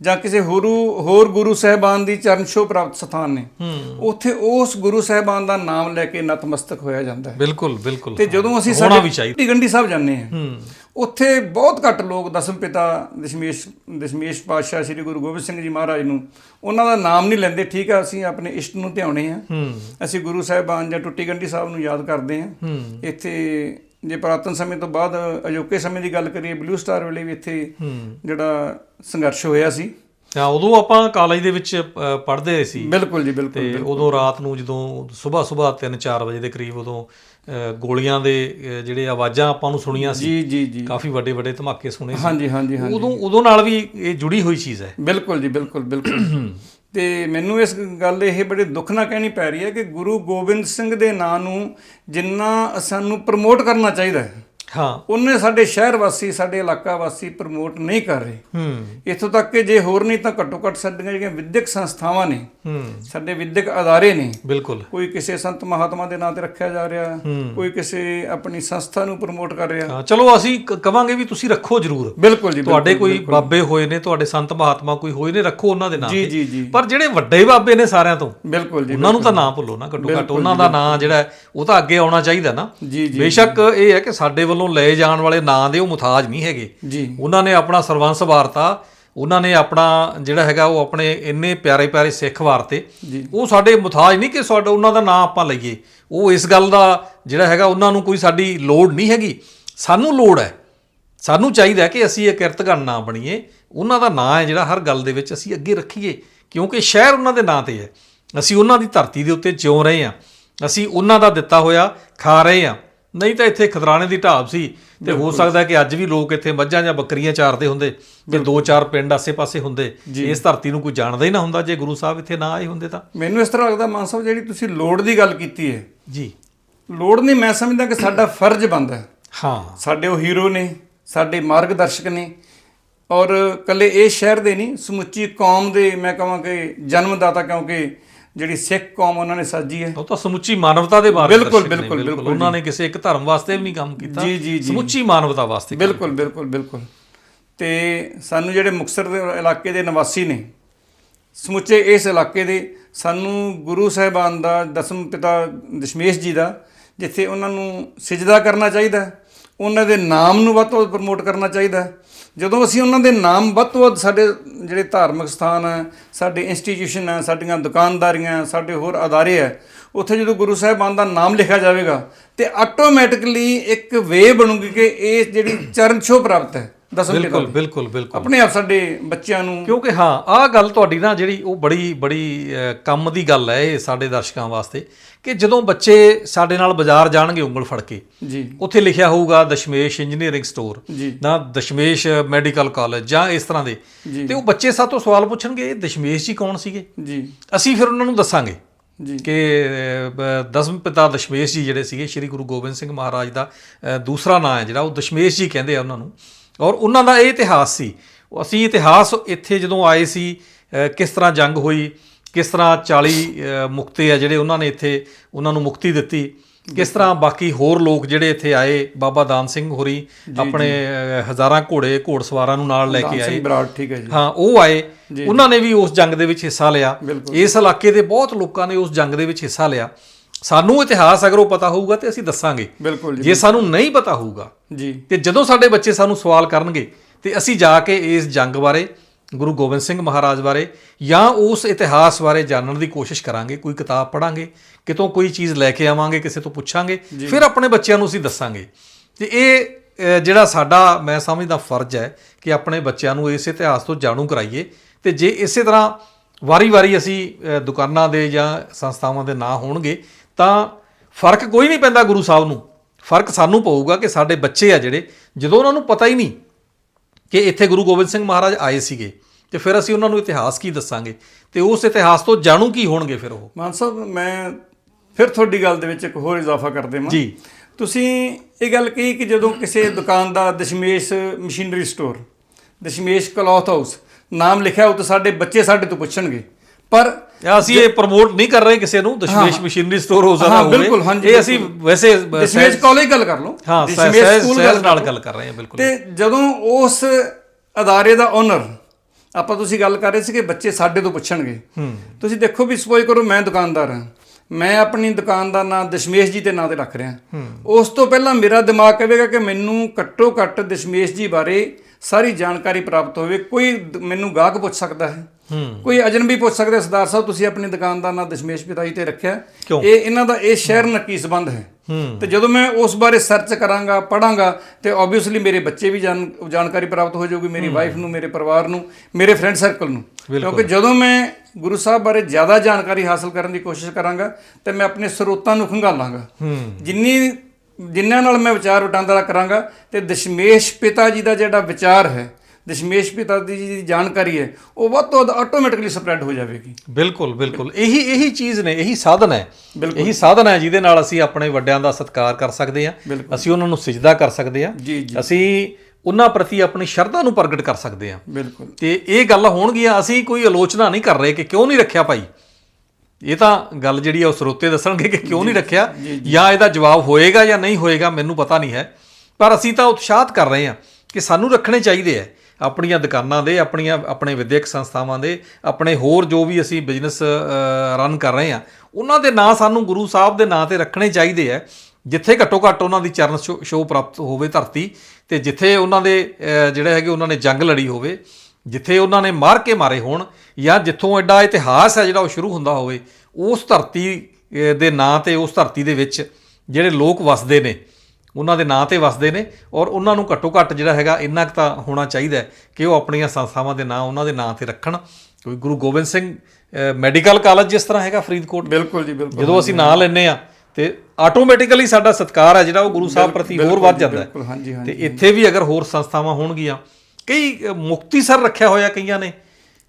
ਜਾਂ ਕਿਸੇ ਹੋਰੂ ਹੋਰ ਗੁਰੂ ਸਾਹਿਬਾਨ ਦੀ ਚਰਨ ਛੋਹ ਪ੍ਰਾਪਤ ਸਥਾਨ ਨੇ ਉੱਥੇ ਉਸ ਗੁਰੂ ਸਾਹਿਬਾਨ ਦਾ ਨਾਮ ਲੈ ਕੇ ਨਤਮਸਤਕ ਹੋਇਆ ਜਾਂਦਾ ਹੈ।
ਬਿਲਕੁਲ ਬਿਲਕੁਲ।
ਤੇ ਜਦੋਂ ਅਸੀਂ ਸਾਡੇ ਗੰਢੀ ਸਾਹਿਬ ਜਾਂਦੇ ਹੂੰ। ਉੱਥੇ ਬਹੁਤ ਘੱਟ ਲੋਕ ਦਸਮ ਪਿਤਾ ਦਸ਼ਮੇਸ਼ ਦਸ਼ਮੇਸ਼ ਪਾਤਸ਼ਾਹ ਸ੍ਰੀ ਗੁਰੂ ਗੋਬਿੰਦ ਸਿੰਘ ਜੀ ਮਹਾਰਾਜ ਨੂੰ। ਉਹਨਾਂ ਦਾ ਨਾਮ ਨਹੀਂ ਲੈਂਦੇ ਠੀਕ ਆ ਅਸੀਂ ਆਪਣੇ ਇਸ਼ਟ ਨੂੰ ਧਿਆਉਣੇ ਆ। ਅਸੀਂ ਗੁਰੂ ਸਾਹਿਬਾਨ ਜਾਂ ਟੁੱਟੀ ਗੰਢੀ ਸਾਹਿਬ ਨੂੰ ਯਾਦ ਕਰਦੇ ਹਾਂ
ਹੂੰ।
ਇੱਥੇ ਜੇ ਪੁਰਾਤਨ ਸਮੇਂ ਤੋਂ ਬਾਅਦ ਅਜੋਕੇ ਸਮੇਂ ਦੀ ਗੱਲ ਕਰੀਏ ਬਲੂ ਸਟਾਰ ਵੇਲੇ ਵੀ ਇੱਥੇ ਜਿਹੜਾ ਸੰਘਰਸ਼ ਹੋਇਆ ਸੀ।
ਤਾਂ ਉਦੋਂ ਆਪਾਂ ਕਾਲਜ ਦੇ ਵਿੱਚ ਪੜ੍ਹਦੇ ਸੀ।
ਬਿਲਕੁਲ ਜੀ ਬਿਲਕੁਲ
ਤੇ ਉਦੋਂ ਰਾਤ ਨੂੰ ਜਦੋਂ ਸਵੇਰ ਸਵੇਰ 3-4 ਵਜੇ ਦੇ ਕਰੀਬ ਉਦੋਂ ਗੋਲੀਆਂ ਦੇ ਜਿਹੜੇ ਆਵਾਜ਼ਾਂ ਆਪਾਂ ਨੂੰ ਸੁਣੀਆਂ ਸੀ।
ਜੀ ਜੀ ਜੀ।
ਕਾਫੀ ਵੱਡੇ ਵੱਡੇ ਧਮਾਕੇ ਸੁਣੇ ਸੀ।
ਹਾਂਜੀ ਹਾਂਜੀ ਹਾਂਜੀ।
ਉਦੋਂ ਉਦੋਂ ਨਾਲ ਵੀ ਇਹ ਜੁੜੀ ਹੋਈ ਚੀਜ਼ ਹੈ।
ਬਿਲਕੁਲ ਜੀ ਬਿਲਕੁਲ ਬਿਲਕੁਲ। ਤੇ ਮੈਨੂੰ ਇਸ ਗੱਲ ਇਹ ਬੜੇ ਦੁੱਖ ਨਾਲ ਕਹਿਣੀ ਪੈ ਰਹੀ ਹੈ ਕਿ ਗੁਰੂ ਗੋਬਿੰਦ ਸਿੰਘ ਦੇ ਨਾਂ ਨੂੰ ਜਿੰਨਾ ਸਾਨੂੰ ਪ੍ਰਮੋਟ ਕਰਨਾ ਚਾਹੀਦਾ ਹੈ
ਹਾਂ।
ਉਹਨੇ ਸਾਡੇ ਸ਼ਹਿਰ ਵਾਸੀ ਸਾਡੇ ਇਲਾਕਾ ਵਾਸੀ ਪ੍ਰਮੋਟ ਨਹੀਂ ਕਰ ਰਹੇ।
ਹੂੰ।
ਇੱਥੋਂ ਤੱਕ ਕਿ ਜੇ ਹੋਰ ਨਹੀਂ ਤਾਂ ਘੱਟੋ ਘੱਟ ਸਾਡੀਆਂ ਜਿਹੜੀਆਂ ਵਿਦਿਅਕ ਸੰਸਥਾਵਾਂ ਨੇ
ਹੂੰ।
ਸਾਡੇ ਵਿਦਿਅਕ ਅਦਾਰੇ ਨੇ
ਬਿਲਕੁਲ।
ਕੋਈ ਕਿਸੇ ਸੰਤ ਮਹਾਤਮਾ ਦੇ ਨਾਂ ਤੇ ਰੱਖਿਆ ਜਾ ਰਿਹਾ ਕੋਈ ਕਿਸੇ ਆਪਣੀ ਸੰਸਥਾ ਨੂੰ ਪ੍ਰਮੋਟ ਕਰ ਰਿਹਾ।
ਹਾਂ ਚਲੋ ਅਸੀਂ ਕਵਾਂਗੇ ਵੀ ਤੁਸੀਂ ਰੱਖੋ ਜਰੂਰ।
ਬਿਲਕੁਲ ਜੀ
ਤੁਹਾਡੇ ਕੋਈ ਬਾਬੇ ਹੋਏ ਨੇ ਤੁਹਾਡੇ ਸੰਤ ਮਹਾਤਮਾ ਕੋਈ ਹੋਏ ਨੇ ਰੱਖੋ ਉਹਨਾਂ ਦੇ ਨਾਮ
ਜੀ
ਤੇ।
ਜੀ ਜੀ।
ਪਰ ਜਿਹੜੇ ਵੱਡੇ ਬਾਬੇ ਨੇ ਸਾਰਿਆਂ ਤੋਂ
ਬਿਲਕੁਲ ਜੀ
ਉਹਨਾਂ ਨੂੰ ਤਾਂ ਨਾ ਭੁੱਲੋ ਨਾ ਘੱਟੋ ਘੱਟ ਉਹਨਾਂ ਦਾ ਨਾਂ ਜਿਹੜਾ ਉਹ ਤਾਂ ਅੱਗੇ ਆਉਣਾ ਚਾਹੀਦਾ ਨਾ।
ਜੀ ਜੀ।
ਬੇਸ਼ੱਕ ਇਹ ਹੈ ਕਿ ਸਾਡੇ ਵੱਲੋਂ ਲਏ ਜਾਣ ਵਾਲੇ ਨਾਂ ਦੇ ਉਹ ਮੁਤਾਜ ਨਹੀਂ ਹੈਗੇ।
ਜੀ।
ਉਹਨਾਂ ਨੇ ਆਪਣਾ ਸਰਵੰਸ ਵਾਰਤਾ ਉਹਨਾਂ ਨੇ ਆਪਣਾ ਜਿਹੜਾ ਹੈਗਾ ਉਹ ਆਪਣੇ ਇੰਨੇ ਪਿਆਰੇ ਪਿਆਰੇ ਸਿੱਖ ਵਾਰਤੇ। ਉਹ ਸਾਡੇ ਮੁਤਾਜ ਨਹੀਂ ਕਿ ਸਾਡਾ ਉਹਨਾਂ ਦਾ ਨਾਂ ਆਪਾਂ ਲਈਏ। ਉਹ ਇਸ ਗੱਲ ਦਾ ਜਿਹੜਾ ਹੈਗਾ ਉਹਨਾਂ ਨੂੰ ਕੋਈ ਸਾਡੀ ਲੋੜ ਨਹੀਂ ਹੈਗੀ। ਸਾਨੂੰ ਲੋੜ ਹੈ। ਸਾਨੂੰ ਚਾਹੀਦਾ ਹੈ ਕਿ ਅਸੀਂ ਇਹ ਕਿਰਤਗਣ ਨਾ ਬਣੀਏ। ਉਹਨਾਂ ਦਾ ਨਾਂ ਹੈ ਜਿਹੜਾ ਹਰ ਗੱਲ ਦੇ ਵਿੱਚ ਅਸੀਂ ਅੱਗੇ ਰੱਖੀਏ। ਕਿਉਂਕਿ ਸ਼ਹਿਰ ਉਹਨਾਂ ਦੇ ਨਾਂ ਤੇ ਹੈ। ਅਸੀਂ ਉਹਨਾਂ ਦੀ ਧਰਤੀ ਦੇ ਉੱਤੇ ਜਿਉ ਰਹੇ ਹਾਂ। ਅਸੀਂ ਉਹਨਾਂ ਦਾ ਦਿੱਤਾ ਹੋਇਆ ਖਾ ਰਹੇ ਹਾਂ। ਨਹੀਂ ਤਾਂ ਇੱਥੇ ਖਦਰਾਣੇ ਦੀ ਢਾਬ ਸੀ ਤੇ ਹੋ ਸਕਦਾ ਕਿ ਅੱਜ ਵੀ ਲੋਕ ਇੱਥੇ ਮੱਝਾਂ ਜਾਂ ਬੱਕਰੀਆਂ ਚਾਰਦੇ ਹੁੰਦੇ ਤੇ ਦੋ ਚਾਰ ਪਿੰਡ ਆਸੇ-ਪਾਸੇ ਹੁੰਦੇ। ਇਸ ਧਰਤੀ ਨੂੰ ਕੋਈ ਜਾਣਦਾ ਹੀ ਨਾ ਹੁੰਦਾ ਜੇ ਗੁਰੂ ਸਾਹਿਬ ਇੱਥੇ ਨਾ ਆਏ ਹੁੰਦੇ ਤਾਂ।
ਮੈਨੂੰ ਇਸ ਤਰ੍ਹਾਂ ਲੱਗਦਾ ਮਾਨ ਸਾਹਿਬ ਜਿਹੜੀ ਤੁਸੀਂ ਲੋੜ ਦੀ ਗੱਲ ਕੀਤੀ ਹੈ।
ਜੀ।
ਲੋੜ ਨਹੀਂ ਮੈਂ ਸਮਝਦਾ ਕਿ ਸਾਡਾ ਫਰਜ਼ ਬਣਦਾ ਹੈ।
ਹਾਂ।
ਸਾਡੇ ਉਹ ਹੀਰੋ ਨੇ ਸਾਡੇ ਮਾਰਗਦਰਸ਼ਕ ਨੇ ਔਰ ਕੱਲੇ ਇਹ ਸ਼ਹਿਰ ਦੇ ਨਹੀਂ ਸਮੁੱਚੀ ਕੌਮ ਦੇ ਮੈਂ ਕਹਾਂ ਕਿ ਜਨਮਦਾਤਾ ਕਿਉਂਕਿ ਜਿਹੜੀ ਸਿੱਖ ਕੌਮ ਉਹਨਾਂ ਨੇ ਸਾਜੀ ਹੈ।
ਉਹ ਤਾਂ ਸਮੁੱਚੀ ਮਾਨਵਤਾ ਦੇ ਬਾਰੇ
ਬਿਲਕੁਲ, ਬਿਲਕੁਲ, ਬਿਲਕੁਲ।
ਉਹਨਾਂ ਨੇ ਕਿਸੇ ਇੱਕ ਧਰਮ ਵਾਸਤੇ ਵੀ ਨਹੀਂ ਕੰਮ ਕੀਤਾ।
ਜੀ, ਜੀ, ਜੀ।
ਸਮੁੱਚੀ ਮਾਨਵਤਾ ਵਾਸਤੇ
ਬਿਲਕੁਲ ਬਿਲਕੁਲ ਬਿਲਕੁਲ। ਤੇ ਸਾਨੂੰ ਜਿਹੜੇ ਮੁਕਤਸਰ ਦੇ ਇਲਾਕੇ ਦੇ ਨਿਵਾਸੀ ਨੇ ਸਮੁੱਚੇ ਇਸ ਇਲਾਕੇ ਦੇ ਸਾਨੂੰ ਗੁਰੂ ਸਾਹਿਬਾਨ ਦਾ ਦਸਮ ਪਿਤਾ ਦਸ਼ਮੇਸ਼ ਜੀ ਦਾ ਜਿੱਥੇ ਉਹਨਾਂ ਨੂੰ ਸਿਜਦਾ ਕਰਨਾ ਚਾਹੀਦਾ ਉਹਨਾਂ ਦੇ ਨਾਮ ਨੂੰ ਵੱਧ ਤੋਂ ਵੱਧ ਪ੍ਰਮੋਟ ਕਰਨਾ ਚਾਹੀਦਾ। ਜਦੋਂ ਅਸੀਂ ਉਹਨਾਂ ਦੇ ਨਾਮ ਵੱਧ ਤੋਂ ਵੱਧ ਸਾਡੇ ਜਿਹੜੇ ਧਾਰਮਿਕ ਸਥਾਨ ਹੈ, ਸਾਡੇ ਇੰਸਟੀਟਿਊਸ਼ਨ ਹੈ, ਸਾਡੀਆਂ ਦੁਕਾਨਦਾਰੀਆਂ, ਸਾਡੇ ਹੋਰ ਅਦਾਰੇ ਹੈ, ਉੱਥੇ ਜਦੋਂ ਗੁਰੂ ਸਾਹਿਬਾਨ ਦਾ ਨਾਮ ਲਿਖਿਆ ਜਾਵੇਗਾ, ਤੇ ਆਟੋਮੈਟਿਕਲੀ ਇੱਕ ਵੇ ਬਣੂਗੀ ਕਿ ਇਹ ਜਿਹੜੀ ਚਰਨ ਛੋਹ ਪ੍ਰਾਪਤ ਹੈ। ਦਸਮ ਪਿਤਾ
ਬਿਲਕੁਲ ਬਿਲਕੁਲ ਬਿਲਕੁਲ।
ਆਪਣੇ ਆਪ ਸਾਡੇ ਬੱਚਿਆਂ ਨੂੰ
ਕਿਉਂਕਿ ਹਾਂ ਆਹ ਗੱਲ ਤੁਹਾਡੀ ਨਾ ਜਿਹੜੀ ਉਹ ਬੜੀ ਬੜੀ ਕੰਮ ਦੀ ਗੱਲ ਹੈ ਇਹ ਸਾਡੇ ਦਰਸ਼ਕਾਂ ਵਾਸਤੇ ਕਿ ਜਦੋਂ ਬੱਚੇ ਸਾਡੇ ਨਾਲ ਬਾਜ਼ਾਰ ਜਾਣਗੇ ਉਂਗਲ ਫੜ ਕੇ
ਜੀ।
ਉੱਥੇ ਲਿਖਿਆ ਹੋਊਗਾ ਦਸ਼ਮੇਸ਼ ਇੰਜੀਨੀਅਰਿੰਗ ਸਟੋਰ
ਜੀ।
ਨਾ ਦਸ਼ਮੇਸ਼ ਮੈਡੀਕਲ ਕਾਲਜ ਜਾਂ ਇਸ ਤਰ੍ਹਾਂ ਦੇ। ਤੇ ਉਹ ਬੱਚੇ ਸਾਤੋਂ ਸਵਾਲ ਪੁੱਛਣਗੇ ਇਹ ਦਸ਼ਮੇਸ਼ ਜੀ ਕੌਣ ਸੀਗੇ?
ਜੀ।
ਅਸੀਂ ਫਿਰ ਉਹਨਾਂ ਨੂੰ ਦੱਸਾਂਗੇ
ਜੀ।
ਕਿ ਦਸਮ ਪਿਤਾ ਦਸ਼ਮੇਸ਼ ਜੀ ਜਿਹੜੇ ਸੀਗੇ ਸ੍ਰੀ ਗੁਰੂ ਗੋਬਿੰਦ ਸਿੰਘ ਮਹਾਰਾਜ ਦਾ ਦੂਸਰਾ ਨਾਂ ਹੈ ਜਿਹੜਾ ਉਹ ਦਸ਼ਮੇਸ਼ ਜੀ ਕਹਿੰਦੇ ਆ ਉਹਨਾਂ ਨੂੰ। ਔਰ ਉਹਨਾਂ ਦਾ ਇਹ ਇਤਿਹਾਸ ਸੀ। ਅਸੀਂ ਇਤਿਹਾਸ ਇੱਥੇ ਜਦੋਂ ਆਏ ਸੀ ਕਿਸ ਤਰ੍ਹਾਂ ਜੰਗ ਹੋਈ ਕਿਸ ਤਰ੍ਹਾਂ 40 ਅ, ਮੁਕਤੇ ਆ ਜਿਹੜੇ ਉਹਨਾਂ ਨੇ ਇੱਥੇ ਉਹਨਾਂ ਨੂੰ ਮੁਕਤੀ ਦਿੱਤੀ ਕਿਸ ਤਰ੍ਹਾਂ ਬਾਕੀ ਹੋਰ ਲੋਕ ਜਿਹੜੇ ਇੱਥੇ ਆਏ ਬਾਬਾ ਦਾਨ ਸਿੰਘ ਹੋਰੀ ਆਪਣੇ ਹਜ਼ਾਰਾਂ ਘੋੜੇ ਘੋੜਸਵਾਰਾਂ ਨੂੰ ਨਾਲ ਲੈ ਕੇ ਆਏ
ਸਿੰਘ ਬਰਾੜ ਠੀਕ ਹੈ ਜੀ।
ਹਾਂ ਉਹ ਆਏ। ਉਹਨਾਂ ਨੇ ਵੀ ਉਸ ਜੰਗ ਦੇ ਵਿੱਚ ਹਿੱਸਾ ਲਿਆ। ਇਸ ਇਲਾਕੇ ਦੇ ਬਹੁਤ ਲੋਕਾਂ ਨੇ ਉਸ ਜੰਗ ਦੇ ਵਿੱਚ ਹਿੱਸਾ ਲਿਆ। ਸਾਨੂੰ ਇਤਿਹਾਸ ਅਗਰ ਉਹ ਪਤਾ ਹੋਊਗਾ ਤੇ ਅਸੀਂ ਦੱਸਾਂਗੇ।
ਬਿਲਕੁਲ ਜੀ
ਜੇ ਸਾਨੂੰ ਨਹੀਂ ਪਤਾ ਹੋਊਗਾ
ਜੀ।
ਤੇ ਜਦੋਂ ਸਾਡੇ ਬੱਚੇ ਸਾਨੂੰ ਸਵਾਲ ਕਰਨਗੇ ਤੇ ਅਸੀਂ ਜਾ ਕੇ ਇਸ ਜੰਗ ਬਾਰੇ ਗੁਰੂ ਗੋਬਿੰਦ ਸਿੰਘ ਮਹਾਰਾਜ ਬਾਰੇ ਜਾਂ ਉਸ ਇਤਿਹਾਸ ਬਾਰੇ ਜਾਣਨ ਦੀ ਕੋਸ਼ਿਸ਼ ਕਰਾਂਗੇ ਕੋਈ ਕਿਤਾਬ ਪੜਾਂਗੇ ਕਿਤੋਂ ਕੋਈ ਚੀਜ਼ ਲੈ ਕੇ ਆਵਾਂਗੇ ਕਿਸੇ ਤੋਂ ਪੁੱਛਾਂਗੇ ਫਿਰ ਆਪਣੇ ਬੱਚਿਆਂ ਨੂੰ ਅਸੀਂ ਦੱਸਾਂਗੇ। ਤੇ ਇਹ ਅ, ਜਿਹੜਾ ਸਾਡਾ ਮੈਂ ਸਮਝਦਾ ਫਰਜ਼ ਹੈ ਕਿ ਆਪਣੇ ਬੱਚਿਆਂ ਨੂੰ ਇਸ ਇਤਿਹਾਸ ਤੋਂ ਜਾਣੂ ਕਰਾਈਏ। ਤੇ ਜੇ ਇਸੇ ਤਰ੍ਹਾਂ ਵਾਰੀ-ਵਾਰੀ ਅਸੀਂ ਅ, ਦੁਕਾਨਾਂ ਦੇ ਜਾਂ ਸੰਸਥਾਵਾਂ ਦੇ ਨਾਂ ਹੋਣਗੇ ਤਾਂ ਫ਼ਰਕ ਕੋਈ ਨਹੀਂ ਪੈਂਦਾ ਗੁਰੂ ਸਾਹਿਬ ਨੂੰ। ਫ਼ਰਕ ਸਾਨੂੰ ਪਊਗਾ ਕਿ ਸਾਡੇ ਬੱਚੇ ਆ ਜਿਹੜੇ ਜਦੋਂ ਉਹਨਾਂ ਨੂੰ ਪਤਾ ਹੀ ਨਹੀਂ ਕਿ ਇੱਥੇ ਗੁਰੂ ਗੋਬਿੰਦ ਸਿੰਘ ਮਹਾਰਾਜ ਆਏ ਸੀਗੇ ਤੇ ਫਿਰ ਅਸੀਂ ਉਹਨਾਂ ਨੂੰ ਇਤਿਹਾਸ ਕੀ ਦੱਸਾਂਗੇ? ਤੇ ਉਸ ਇਤਿਹਾਸ ਤੋਂ ਜਾਣੂ ਕੀ ਹੋਣਗੇ ਫਿਰ ਉਹ?
ਮਾਨ ਸਾਹਿਬ ਮੈਂ ਫਿਰ ਤੁਹਾਡੀ ਗੱਲ ਦੇ ਵਿੱਚ ਇੱਕ ਹੋਰ ਇਜ਼ਾਫਾ ਕਰ ਦੇਵਾਂ।
ਜੀ।
ਤੁਸੀਂ ਇਹ ਗੱਲ ਕਹੀ ਕਿ ਜਦੋਂ ਕਿਸੇ ਦੁਕਾਨ ਦਾ Dashmesh machinery store Dashmesh cloth house ਨਾਮ ਲਿਖਿਆ ਉਹ ਤਾਂ ਸਾਡੇ ਬੱਚੇ ਸਾਡੇ ਤੋਂ ਪੁੱਛਣਗੇ। ਪਰ
ਅਸੀਂ ਇਹ ਪ੍ਰਮੋਟ ਨਹੀਂ ਕਰ ਰਹੇ ਕਿਸੇ ਨੂੰ ਦਸ਼ਮੇਸ਼ ਮਸ਼ੀਨਰੀ ਸਟੋਰ ਹਾਂ, ਹੋਵੇ। ਇਹ ਅਸੀਂ ਵੈਸੇ
ਦਸ਼ਮੇਸ਼ ਕਾਲਜ ਗੱਲ ਕਰ ਲਓ।
ਹਾਂ
ਦਸ਼ਮੇਸ਼ ਸਕੂਲ
ਨਾਲ ਗੱਲ ਕਰ ਰਹੇ ਹਾਂ ਬਿਲਕੁਲ।
ਤੇ ਜਦੋਂ ਉਸ ਅਦਾਰੇ ਦਾ ਓਨਰ ਆਪਾਂ ਤੁਸੀਂ ਗੱਲ ਕਰ ਰਹੇ ਸੀ ਕਿ ਬੱਚੇ ਸਾਡੇ ਤੋਂ ਪੁੱਛਣਗੇ। ਤੁਸੀਂ ਦੇਖੋ ਵੀ ਸਪੋਜ਼ ਕਰੋ ਮੈਂ ਦੁਕਾਨਦਾਰ ਹਾਂ। ਮੈਂ ਆਪਣੀ ਦੁਕਾਨ ਦਾ ਨਾਮ ਦਸ਼ਮੇਸ਼ ਜੀ ਦੇ ਨਾਂ ਤੇ ਰੱਖ ਰਿਹਾ। ਉਸ ਤੋਂ ਪਹਿਲਾਂ ਮੇਰਾ ਦਿਮਾਗ ਕਹੇਗਾ ਕਿ ਮੈਨੂੰ ਘੱਟੋ ਘੱਟ ਦਸ਼ਮੇਸ਼ ਜੀ ਬਾਰੇ ਸਾਰੀ ਜਾਣਕਾਰੀ ਪ੍ਰਾਪਤ ਹੋਵੇ ਕੋਈ ਮੈਨੂੰ ਗਾਹਕ ਪੁੱਛ ਸਕਦਾ ਹੈ। ਕੋਈ ਅਜਨਬੀ ਪੁੱਛ ਸਕਦਾ ਸਰਦਾਰ ਸਾਹਿਬ ਤੁਸੀਂ ਆਪਣੀ ਦੁਕਾਨ ਦਾ ਨਾਮ ਦਸ਼ਮੇਸ਼ ਪਿਤਾ ਜੀ ਤੇ ਰੱਖਿਆ? ਇਹ ਇਹਨਾਂ ਦਾ ਇਹ ਸ਼ਹਿਰ ਨੱਕੀ ਸੰਬੰਧ ਹੈ। ਤੇ ਜਦੋਂ ਮੈਂ ਉਸ ਬਾਰੇ ਸਰਚ ਕਰਾਂਗਾ ਪੜਾਂਗਾ ਤੇ ਆਬਵੀਅਸਲੀ ਮੇਰੇ ਬੱਚੇ ਵੀ ਜਾਣ ਜਾਣਕਾਰੀ ਪ੍ਰਾਪਤ ਹੋ ਜਾਊਗੀ ਮੇਰੀ ਵਾਈਫ ਨੂੰ ਮੇਰੇ ਪਰਿਵਾਰ ਨੂੰ ਮੇਰੇ ਫਰੈਂਡ ਸਰਕਲ ਨੂੰ। ਕਿਉਂਕਿ ਜਦੋਂ ਮੈਂ ਗੁਰੂ ਸਾਹਿਬ ਬਾਰੇ ਜ਼ਿਆਦਾ ਜਾਣਕਾਰੀ ਹਾਸਲ ਕਰਨ ਦੀ ਕੋਸ਼ਿਸ਼ ਕਰਾਂਗਾ ਤੇ ਮੈਂ ਆਪਣੇ ਸਰੋਤਾਂ ਨੂੰ ਖੰਗਾਲਾਂਗਾ। ਜਿੰਨੀ ਜਿੰਨਾਂ ਨਾਲ ਮੈਂ ਵਿਚਾਰ ਵਟਾਂਦਰਾ ਕਰਾਂਗਾ ਤੇ ਦਸ਼ਮੇਸ਼ ਪਿਤਾ ਜੀ ਦਾ ਜਿਹੜਾ ਵਿਚਾਰ ਹੈ ਦਸ਼ਮੇਸ਼ ਪਿਤਾ ਦੀ ਜਿਹੜੀ ਜਾਣਕਾਰੀ ਹੈ ਉਹ ਵੱਧ ਤੋਂ ਵੱਧ ਆਟੋਮੈਟਿਕਲੀ ਸਪਰੈਡ ਹੋ ਜਾਵੇਗੀ।
ਬਿਲਕੁਲ ਬਿਲਕੁਲ। ਇਹੀ ਇਹੀ ਚੀਜ਼ ਨੇ ਇਹੀ ਸਾਧਨ ਹੈ। ਇਹੀ ਸਾਧਨ ਹੈ ਜਿਹਦੇ ਨਾਲ ਅਸੀਂ ਆਪਣੇ ਵੱਡਿਆਂ ਦਾ ਸਤਿਕਾਰ ਕਰ ਸਕਦੇ ਹਾਂ। ਅਸੀਂ ਉਹਨਾਂ ਨੂੰ ਸਜਦਾ ਕਰ ਸਕਦੇ ਹਾਂ। ਅਸੀਂ ਉਹਨਾਂ ਪ੍ਰਤੀ ਆਪਣੀ ਸ਼ਰਧਾ ਨੂੰ ਪ੍ਰਗਟ ਕਰ ਸਕਦੇ ਹਾਂ।
ਬਿਲਕੁਲ।
ਤੇ ਇਹ ਗੱਲ ਹੋਣਗੀਆਂ ਅਸੀਂ ਕੋਈ ਆਲੋਚਨਾ ਨਹੀਂ ਕਰ ਰਹੇ ਕਿ ਕਿਉਂ ਨਹੀਂ ਰੱਖਿਆ ਭਾਈ? ਇਹ ਤਾਂ ਗੱਲ ਜਿਹੜੀ ਆ ਉਹ ਸਰੋਤੇ ਦੱਸਣਗੇ ਕਿ ਕਿਉਂ ਨਹੀਂ ਰੱਖਿਆ ਜਾਂ ਇਹਦਾ ਜਵਾਬ ਹੋਏਗਾ ਜਾਂ ਨਹੀਂ ਹੋਏਗਾ ਮੈਨੂੰ ਪਤਾ ਨਹੀਂ ਹੈ। ਪਰ ਅਸੀਂ ਤਾਂ ਉਤਸ਼ਾਹਤ ਕਰ ਰਹੇ ਹਾਂ ਕਿ ਸਾਨੂੰ ਰੱਖਣੇ ਚਾਹੀਦੇ ਆ ਆਪਣੀਆਂ ਦੁਕਾਨਾਂ ਦੇ ਆਪਣੀਆਂ ਆਪਣੇ ਵਿਦਿਅਕ ਸੰਸਥਾਵਾਂ ਦੇ ਆਪਣੇ ਹੋਰ ਜੋ ਵੀ ਅਸੀਂ ਬਿਜ਼ਨਸ ਰਨ ਕਰ ਰਹੇ ਹਾਂ ਉਹਨਾਂ ਦੇ ਨਾਂ ਸਾਨੂੰ ਗੁਰੂ ਸਾਹਿਬ ਦੇ ਨਾਂ ਤੇ ਰੱਖਣੇ ਚਾਹੀਦੇ ਆ ਜਿੱਥੇ ਘੱਟੋ ਘੱਟ ਉਹਨਾਂ ਦੀ ਚਰਨ ਛੋਹ ਪ੍ਰਾਪਤ ਹੋਵੇ ਧਰਤੀ ਤੇ ਜਿੱਥੇ ਉਹਨਾਂ ਦੇ ਜਿਹੜੇ ਹੈਗੇ ਉਹਨਾਂ ਨੇ ਜੰਗ ਲੜੀ ਹੋਵੇ ਜਿੱਥੇ ਉਹਨਾਂ ਨੇ ਮਾਰ ਕੇ ਮਾਰੇ ਹੋਣ ਜਾਂ ਜਿੱਥੋਂ ਐਡਾ ਇਤਿਹਾਸ ਹੈ ਜਿਹੜਾ ਉਹ ਸ਼ੁਰੂ ਹੁੰਦਾ ਹੋਵੇ ਉਸ ਧਰਤੀ ਦੇ ਨਾਂ ਤੇ ਉਸ ਧਰਤੀ ਦੇ ਵਿੱਚ ਜਿਹੜੇ ਲੋਕ ਵਸਦੇ ਨੇ ਉਹਨਾਂ ਦੇ ਨਾਂ ਤੇ ਵਸਦੇ ਨੇ ਔਰ ਉਹਨਾਂ ਨੂੰ ਘੱਟੋ ਘੱਟ ਜਿਹੜਾ ਹੈਗਾ ਇੰਨਾ ਕੁ ਤਾਂ ਹੋਣਾ ਚਾਹੀਦਾ ਕਿ ਉਹ ਆਪਣੀਆਂ ਸੰਸਥਾਵਾਂ ਦੇ ਨਾਂ ਉਹਨਾਂ ਦੇ ਨਾਂ ਤੇ ਰੱਖਣ। ਕੋਈ ਗੁਰੂ ਗੋਬਿੰਦ ਸਿੰਘ ਮੈਡੀਕਲ ਕਾਲਜ ਜਿਸ ਤਰ੍ਹਾਂ ਹੈਗਾ ਫਰੀਦਕੋਟ
ਬਿਲਕੁਲ ਜੀ ਬਿਲਕੁਲ।
ਜਦੋਂ ਅਸੀਂ ਨਾਂ ਲੈਂਦੇ ਆ ਤੇ ਆਟੋਮੈਟਿਕਲੀ ਸਾਡਾ ਸਤਿਕਾਰ ਹੈ ਜਿਹੜਾ ਉਹ ਗੁਰੂ ਸਾਹਿਬ ਪ੍ਰਤੀ ਹੋਰ ਵੱਧ ਜਾਂਦਾ ਹੈ। ਤੇ ਇੱਥੇ ਵੀ ਅਗਰ ਹੋਰ ਸੰਸਥਾਵਾਂ ਹੋਣਗੀਆਂ ਕਈ ਮੁਕਤੀਸਰ ਰੱਖਿਆ ਹੋਇਆ ਕਈਆਂ ਨੇ।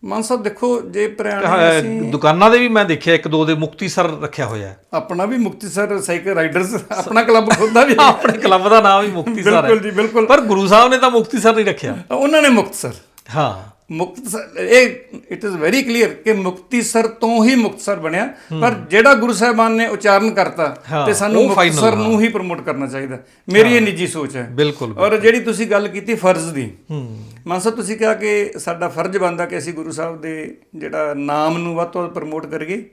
ਮਾਨ ਸਾਹਿਬ ਦੇਖੋ ਜੇ ਪ੍ਰਾਣੀ
ਅ, ਦੁਕਾਨਾਂ ਦੇ ਵੀ ਮੈਂ ਦੇਖਿਆ ਇੱਕ ਦੋ ਦੇ ਮੁਕਤੀਸਰ ਰੱਖਿਆ ਹੋਇਆ
ਆਪਣਾ ਵੀ ਮੁਕਤਸਰ ਸਾਈਕਲ ਰਾਈਡਰਸ ਆਪਣਾ ਕਲੱਬ ਖੁੱਦਾ ਵੀ।
ਆਪਣੇ ਕਲੱਬ ਦਾ ਨਾਮ ਵੀ ਮੁਕਤੀਸਰ
ਬਿਲਕੁਲ
ਹੈ।
ਜੀ ਬਿਲਕੁਲ।
ਪਰ ਗੁਰੂ ਸਾਹਿਬ ਨੇ ਤਾਂ ਮੁਕਤੀਸਰ ਨਹੀਂ ਰੱਖਿਆ।
ਉਹਨਾਂ ਨੇ ਮੁਕਤਸਰ
ਹਾਂ।
ਮੁਕਤਸਰ ਇਹ ਇਟ ਇਜ਼ ਵੈਰੀ ਕਲੀਅਰ ਕਿ ਮੁਕਤੀਸਰ ਤੋਂ ਹੀ ਮੁਕਤਸਰ ਬਣਿਆ। ਪਰ ਜਿਹੜਾ ਗੁਰੂ ਸਾਹਿਬਾਨ ਨੇ ਉਚਾਰਨ ਕਰਤਾ ਤੇ ਸਾਨੂੰ ਮੁਕਤਸਰ ਨੂੰ ਹੀ। ਪ੍ਰਮੋਟ ਕਰਨਾ ਚਾਹੀਦਾ। ਮੇਰੀ ਇਹ ਨਿੱਜੀ ਸੋਚ ਹੈ।
ਬਿਲਕੁਲ
ਔਰ ਜਿਹੜੀ ਤੁਸੀਂ ਗੱਲ ਕੀਤੀ ਫਰਜ਼ ਦੀ। ਮਾਨ ਸਾਹਿਬ ਤੁਸੀਂ ਕਿਹਾ ਕਿ ਸਾਡਾ ਫਰਜ਼ ਬਣਦਾ ਕਿ ਅਸੀਂ ਗੁਰੂ ਸਾਹਿਬ ਦੇ ਜਿਹੜਾ ਨਾਮ ਨੂੰ ਵੱਧ ਤੋਂ ਵੱਧ ਪ੍ਰਮੋਟ ਕਰੀਏ।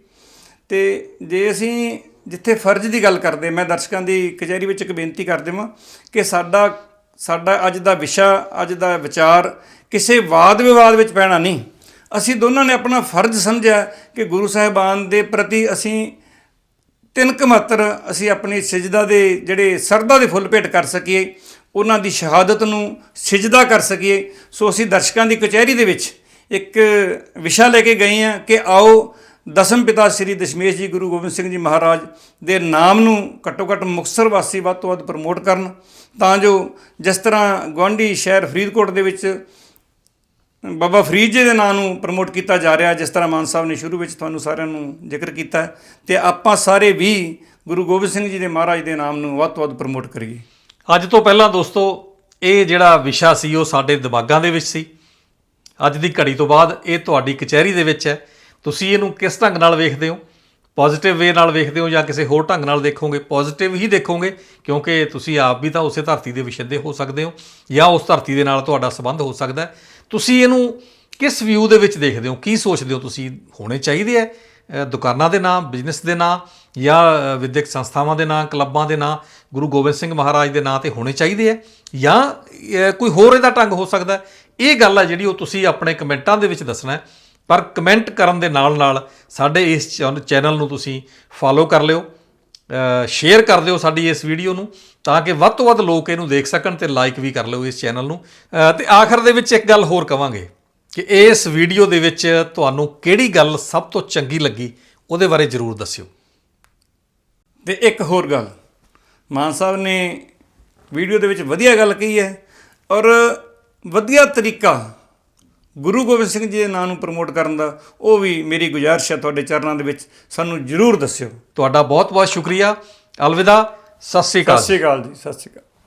ਤੇ ਜੇ ਅਸੀਂ ਜਿੱਥੇ ਫਰਜ਼ ਦੀ ਗੱਲ ਕਰਦੇ ਮੈਂ ਦਰਸ਼ਕਾਂ ਦੀ ਕਚਹਿਰੀ ਵਿੱਚ ਇੱਕ ਬੇਨਤੀ ਕਰ ਦੇਵਾਂ ਕਿ ਸਾਡਾ ਸਾਡਾ ਅੱਜ ਦਾ ਵਿਸ਼ਾ, ਅੱਜ ਦਾ ਵਿਚਾਰ ਕਿਸੇ ਵਾਦ ਵਿਵਾਦ ਵਿੱਚ ਪੈਣਾ ਨਹੀਂ। ਅਸੀਂ ਦੋਨਾਂ ਨੇ ਆਪਣਾ ਫਰਜ਼ ਸਮਝਿਆ ਕਿ ਗੁਰੂ ਸਾਹਿਬਾਨ ਦੇ ਪ੍ਰਤੀ ਅਸੀਂ ਤਿੰਨ ਕੁ ਮਾਤਰ ਅਸੀਂ ਆਪਣੀ ਸਜਦਾ ਦੇ ਜਿਹੜੇ ਸਰਦਾ ਦੇ ਫੁੱਲ ਭੇਟ ਕਰ ਸਕੀਏ, ਉਹਨਾਂ ਦੀ ਸ਼ਹਾਦਤ ਨੂੰ ਸਜਦਾ ਕਰ ਸਕੀਏ। ਸੋ ਅਸੀਂ ਦਰਸ਼ਕਾਂ ਦੀ ਕਚਹਿਰੀ ਦੇ ਵਿੱਚ ਇੱਕ ਵਿਸ਼ਾ ਲੈ ਕੇ ਗਏ ਹਾਂ ਕਿ ਆਓ ਦਸਮ ਪਿਤਾ ਸ੍ਰੀ ਦਸ਼ਮੇਸ਼ ਜੀ ਗੁਰੂ ਗੋਬਿੰਦ ਸਿੰਘ ਜੀ ਮਹਾਰਾਜ ਦੇ ਨਾਮ ਨੂੰ ਘੱਟੋ ਘੱਟ ਮੁਕਤਸਰ ਵਾਸੀ ਵੱਧ ਤੋਂ ਵੱਧ ਪ੍ਰਮੋਟ ਕਰਨ ਤਾਂ ਜੋ ਜਿਸ ਤਰ੍ਹਾਂ ਗਵਾਂਢੀ ਸ਼ਹਿਰ ਫਰੀਦਕੋਟ ਦੇ ਵਿੱਚ ਬਾਬਾ ਫਰੀਦ ਜੀ ਦੇ ਨਾਂ ਨੂੰ ਪ੍ਰਮੋਟ ਕੀਤਾ ਜਾ ਰਿਹਾ ਜਿਸ ਤਰ੍ਹਾਂ ਮਾਨ ਸਾਹਿਬ ਨੇ ਸ਼ੁਰੂ ਵਿੱਚ ਤੁਹਾਨੂੰ ਸਾਰਿਆਂ ਨੂੰ ਜ਼ਿਕਰ ਕੀਤਾ ਹੈ, ਤੇ ਆਪਾਂ ਸਾਰੇ ਵੀ ਗੁਰੂ ਗੋਬਿੰਦ ਸਿੰਘ ਜੀ ਦੇ ਮਹਾਰਾਜ ਦੇ ਨਾਮ ਨੂੰ ਵੱਧ ਤੋਂ ਵੱਧ ਪ੍ਰਮੋਟ ਕਰੀਏ।
ਅੱਜ ਤੋਂ ਪਹਿਲਾਂ ਦੋਸਤੋ ਇਹ ਜਿਹੜਾ ਵਿਸ਼ਾ ਸੀ ਉਹ ਸਾਡੇ ਦਿਮਾਗਾਂ ਦੇ ਵਿੱਚ ਸੀ। ਅੱਜ ਦੀ ਘੜੀ ਤੋਂ ਬਾਅਦ ਇਹ ਤੁਹਾਡੀ ਕਚਹਿਰੀ ਦੇ ਵਿੱਚ ਹੈ। ਤੁਸੀਂ ਇਹਨੂੰ ਕਿਸ ਢੰਗ ਨਾਲ ਵੇਖਦੇ ਹੋ? ਪੋਜ਼ਿਟਿਵ ਵੇ ਨਾਲ ਵੇਖਦੇ ਹੋ ਜਾਂ ਕਿਸੇ ਹੋਰ ਢੰਗ ਨਾਲ ਦੇਖੋਗੇ? ਪੋਜ਼ਿਟਿਵ ਹੀ ਦੇਖੋਗੇ ਕਿਉਂਕਿ ਤੁਸੀਂ ਆਪ ਵੀ ਤਾਂ ਉਸੇ ਧਰਤੀ ਦੇ ਵਿਛਦੇ ਹੋ ਸਕਦੇ ਹੋ ਜਾਂ ਉਸ ਧਰਤੀ ਦੇ ਨਾਲ ਤੁਹਾਡਾ ਸੰਬੰਧ ਹੋ ਸਕਦਾ ਹੈ। ਤੁਸੀਂ ਇਹਨੂੰ ਕਿਸ ਵਿਊ ਦੇ ਵਿੱਚ ਦੇਖਦੇ ਹੋ? ਕੀ ਸੋਚਦੇ ਹੋ ਤੁਸੀਂ? ਹੋਣੇ ਚਾਹੀਦੇ ਹੈ? ਦੁਕਾਨਾਂ ਦੇ ਨਾਂ ਬਿਜ਼ਨਸ ਦੇ ਨਾਂ ਜਾਂ ਅ, ਵਿਦਿਅਕ ਸੰਸਥਾਵਾਂ ਦੇ ਨਾਂ ਕਲੱਬਾਂ ਦੇ ਨਾਂ ਗੁਰੂ ਗੋਬਿੰਦ ਸਿੰਘ ਮਹਾਰਾਜ ਦੇ ਨਾਂ ਤੇ ਹੋਣੇ ਚਾਹੀਦੇ ਹੈ? ਜਾਂ ਕੋਈ ਹੋਰ ਇਹਦਾ ਢੰਗ ਹੋ ਸਕਦਾ ਇਹ ਗੱਲ ਹੈ ਜਿਹੜੀ ਉਹ ਤੁਸੀਂ ਆਪਣੇ ਕਮੈਂਟਾਂ ਦੇ ਵਿੱਚ ਦੱਸਣਾ ਹੈ। ਪਰ ਕਮੈਂਟ ਕਰਨ ਦੇ ਨਾਲ ਨਾਲ ਸਾਡੇ ਇਸ ਚੈਨਲ ਨੂੰ ਤੁਸੀਂ ਫਾਲੋ ਕਰ ਲਿਓ ਸ਼ੇਅਰ ਕਰ ਦਿਓ ਸਾਡੀ ਇਸ ਵੀਡੀਓ ਨੂੰ ਤਾਂ ਕਿ ਵੱਧ ਤੋਂ ਵੱਧ ਲੋਕ ਇਹਨੂੰ ਦੇਖ ਸਕਣ ਤੇ ਲਾਈਕ ਵੀ ਕਰ ਲਿਓ ਇਸ ਚੈਨਲ ਨੂੰ। ਅ, ਤੇ ਆਖਰ ਦੇ ਵਿੱਚ ਇੱਕ ਗੱਲ ਹੋਰ ਕਵਾਂਗੇ ਕਿ ਇਸ ਵੀਡੀਓ ਦੇ ਵਿੱਚ ਤੁਹਾਨੂੰ ਕਿਹੜੀ ਗੱਲ ਸਭ ਤੋਂ ਚੰਗੀ ਲੱਗੀ ਉਹਦੇ ਬਾਰੇ ਜਰੂਰ ਦੱਸਿਓ।
ਤੇ ਇੱਕ ਹੋਰ ਗੱਲ ਮਾਨ ਸਾਹਿਬ ਨੇ ਵੀਡੀਓ ਦੇ ਵਿੱਚ ਵਧੀਆ ਗੱਲ ਕਹੀ ਹੈ ਔਰ ਵਧੀਆ ਤਰੀਕਾ ਗੁਰੂ ਗੋਬਿੰਦ ਸਿੰਘ ਜੀ ਦੇ ਨਾਂ ਨੂੰ ਪ੍ਰਮੋਟ ਕਰਨ ਦਾ ਉਹ ਵੀ ਮੇਰੀ ਗੁਜ਼ਾਰਿਸ਼ ਹੈ ਤੁਹਾਡੇ ਚਰਨਾਂ ਦੇ ਵਿੱਚ ਸਾਨੂੰ ਜਰੂਰ ਦੱਸਿਓ।
ਤੁਹਾਡਾ ਬਹੁਤ ਬਹੁਤ ਸ਼ੁਕਰੀਆ। ਅਲਵਿਦਾ ਸਤਿ ਸ੍ਰੀ
ਸਤਿ
ਅਕਾਲ
ਸ਼੍ਰੀ ਅਕਾਲ ਜੀ ਸਤਿ ਸ਼੍ਰੀ ਅਕਾਲ।